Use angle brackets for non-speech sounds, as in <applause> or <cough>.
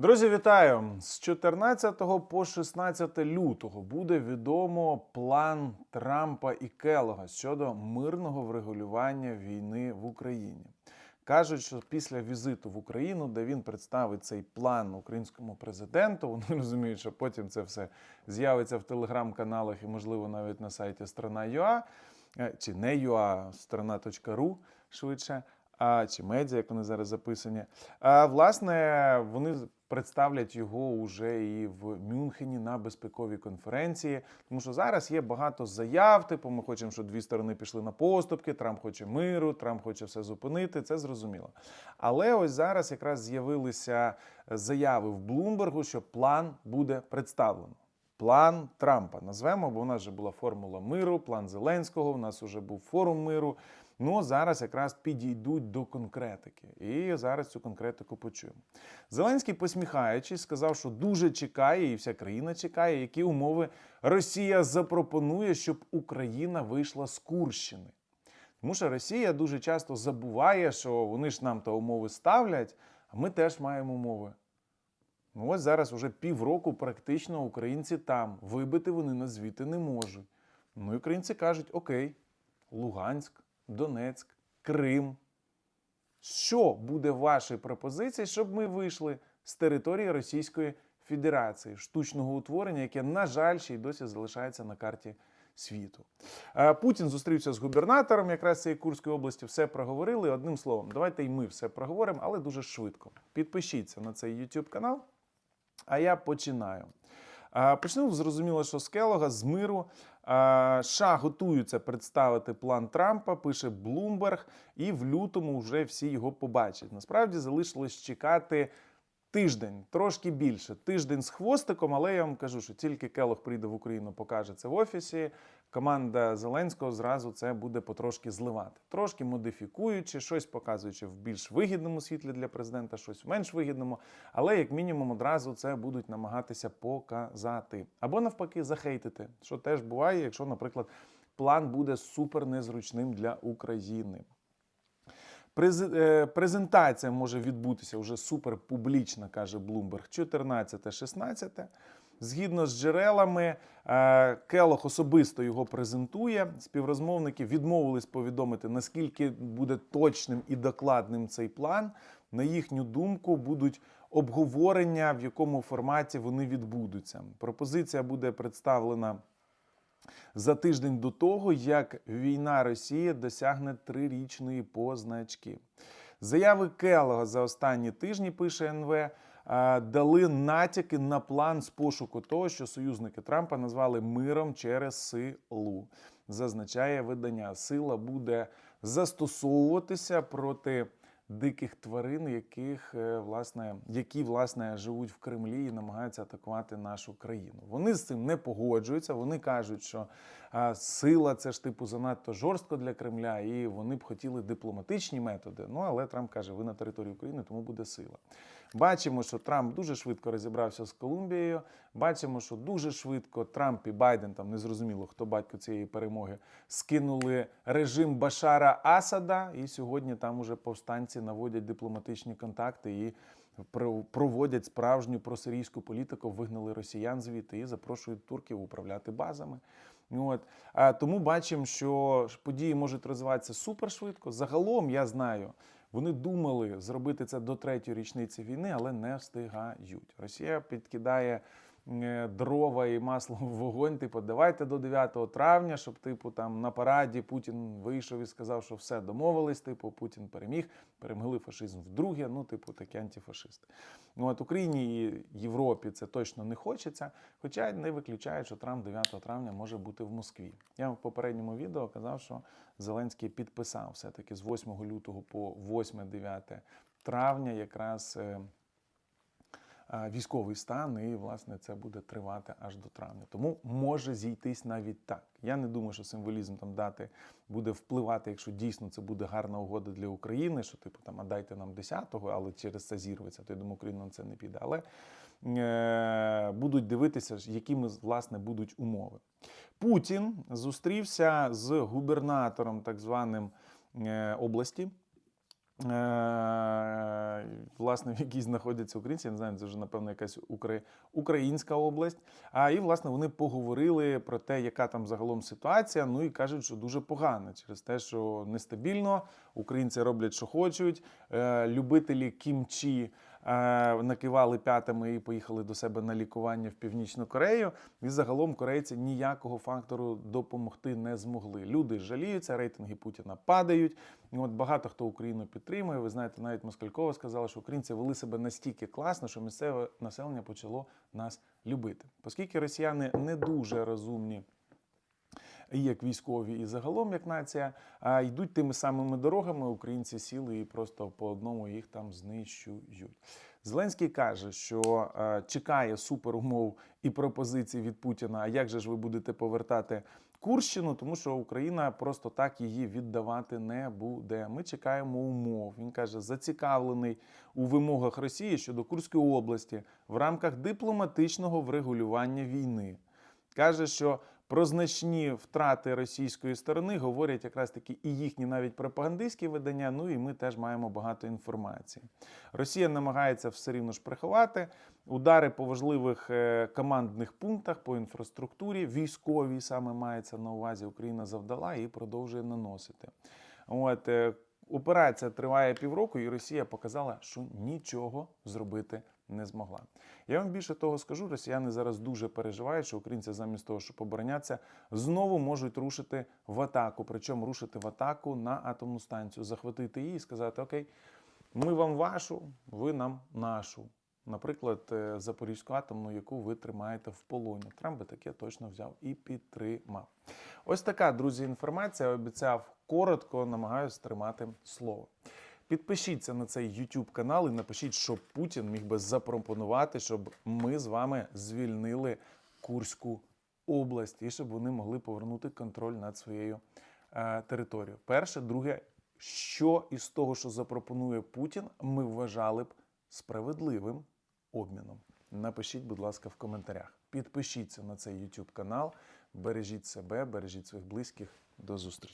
Друзі, вітаю! З 14 по 16 лютого буде відомо план Трампа і Келога щодо мирного врегулювання війни в Україні. Кажуть, що після візиту в Україну, де він представить цей план українському президенту, <laughs> вони розуміють, що потім це все з'явиться в телеграм-каналах і, можливо, навіть на сайті страна.ua, е, чи не .ua, страна.ру швидше, а, чи медіа, як вони зараз записані. А, власне, вони представлять його уже і в Мюнхені на безпековій конференції. Тому що зараз є багато заяв. Типу, ми хочемо, щоб дві сторони пішли на поступки. Трамп хоче миру, Трамп хоче все зупинити. Це зрозуміло. Але ось зараз якраз з'явилися заяви в Блумбергу, що план буде представлено. План Трампа назвемо, бо у нас вже була формула миру, план Зеленського. У нас вже був форум миру. Ну зараз якраз підійдуть до конкретики, і зараз цю конкретику почуємо. Зеленський, посміхаючись, сказав, що дуже чекає, і вся країна чекає, які умови Росія запропонує, щоб Україна вийшла з Курщини. Тому що Росія дуже часто забуває, що вони ж нам то умови ставлять, а ми теж маємо умови. Ну ось зараз уже півроку практично українці там. Вибити вони нас звідти не можуть. Ну і українці кажуть: Окей, Луганськ, Донецьк, Крим. Що буде в вашій пропозиції, щоб ми вийшли з території Російської Федерації, штучного утворення, яке, на жаль, ще й досі залишається на карті світу? Е, Путін зустрівся з губернатором якраз цієї Курської області, все проговорили. Одним словом, давайте і ми все проговоримо, але дуже швидко. Підпишіться на цей YouTube канал. А я починаю. Почну зрозуміло, що з Келога, з миру. США готуються представити план Трампа, пише Блумберг, і в лютому вже всі його побачать. Насправді залишилось чекати тиждень, трошки більше. Тиждень з хвостиком, але я вам кажу, що тільки Келог прийде в Україну, покаже це в офісі. Команда Зеленського зразу це буде потрошки зливати, трошки модифікуючи, щось показуючи в більш вигідному світлі для президента, щось в менш вигідному, але як мінімум одразу це будуть намагатися показати або навпаки захейтити, що теж буває, якщо, наприклад, план буде супер незручним для України. Е, Презентація може відбутися вже супер публічна, каже Блумберг, 14-16. Згідно з джерелами, е, Келох особисто його презентує. Співрозмовники відмовились повідомити, наскільки буде точним і докладним цей план. На їхню думку, будуть обговорення, в якому форматі вони відбудуться. Пропозиція буде представлена за тиждень до того, як війна Росії досягне трирічної позначки. Заяви Келога за останні тижні, пише НВ, е, дали натяки на план з пошуку того, що союзники Трампа назвали миром через силу. Зазначає видання, сила буде застосовуватися проти диких тварин, яких е, власне, які власне живуть в Кремлі і намагаються атакувати нашу країну. Вони з цим не погоджуються. Вони кажуть, що сила це ж типу занадто жорстко для Кремля, і вони б хотіли дипломатичні методи. Ну але Трамп каже, ви на території України, тому буде сила. Бачимо, що Трамп дуже швидко розібрався з Колумбією. Бачимо, що дуже швидко Трамп і Байден, там незрозуміло, хто батько цієї перемоги, скинули режим Башара Асада. І сьогодні там уже повстанці наводять дипломатичні контакти і про- проводять справжню просирійську політику, вигнали росіян звідти і запрошують турків управляти базами. От. А, тому бачимо, що події можуть розвиватися супершвидко. Загалом я знаю, вони думали зробити це до третьої річниці війни, але не встигають. Росія підкидає дрова і масло в вогонь. Типу, давайте до 9 травня, щоб типу там на параді Путін вийшов і сказав, що все домовились. Типу, Путін переміг, перемогли фашизм вдруге. Ну, типу, такі антифашисти. Ну от Україні і Європі це точно не хочеться. Хоча не виключають, що Трамп 9 травня може бути в Москві. Я в попередньому відео казав, що Зеленський підписав все-таки з 8 лютого по 8-9 травня якраз. Е, Військовий стан, і власне це буде тривати аж до травня. Тому може зійтись навіть так. Я не думаю, що символізм там дати буде впливати, якщо дійсно це буде гарна угода для України, що типу там а дайте нам 10-го, але через це зірветься. То я думаю, Україна на це не піде. Але е, будуть дивитися, якими власне будуть умови. Путін зустрівся з губернатором так званим е, області власне, <laughs> в якій знаходяться українці. Я не знаю, це вже напевно якась укра- українська область. А і власне вони поговорили про те, яка там загалом ситуація. Ну і кажуть, що дуже погано через те, що нестабільно. Українці роблять, що хочуть. Е, Любителі кімчі е, накивали п'ятами і поїхали до себе на лікування в Північну Корею. І загалом корейці ніякого фактору допомогти не змогли. Люди жаліються, рейтинги Путіна падають. От багато хто Україну підтримує. Ви знаєте, навіть Москалькова сказала, що українці вели себе настільки класно, що місцеве населення почало нас любити. Оскільки росіяни не дуже розумні. Як військові, і загалом як нація, а йдуть тими самими дорогами. Українці сіли і просто по одному їх там знищують. Зеленський каже, що е, чекає суперумов і пропозицій від Путіна. А як же ж ви будете повертати Курщину? Тому що Україна просто так її віддавати не буде. Ми чекаємо умов. Він каже, зацікавлений у вимогах Росії щодо Курської області в рамках дипломатичного врегулювання війни. Каже, що про значні втрати російської сторони говорять якраз таки і їхні навіть пропагандистські видання. Ну і ми теж маємо багато інформації. Росія намагається все рівно ж приховати удари по важливих е, командних пунктах по інфраструктурі, військовій саме мається на увазі. Україна завдала і продовжує наносити. От е, операція триває півроку, і Росія показала, що нічого зробити не змогла. Я вам більше того скажу, росіяни зараз дуже переживають, що українці замість того, щоб оборонятися, знову можуть рушити в атаку. Причому рушити в атаку на атомну станцію, захватити її і сказати: Окей, ми вам вашу, ви нам нашу. Наприклад, е, Запорізьку атомну, яку ви тримаєте в полоні. Трамп би таке точно взяв і підтримав. Ось така, друзі, інформація. Обіцяв коротко, намагаюся тримати слово. Підпишіться на цей YouTube канал і напишіть, що Путін міг би запропонувати, щоб ми з вами звільнили Курську область і щоб вони могли повернути контроль над своєю е, територією. Перше, друге, що із того, що запропонує Путін, ми вважали б справедливим обміном. Напишіть, будь ласка, в коментарях. Підпишіться на цей YouTube канал, бережіть себе, бережіть своїх близьких. До зустрічі.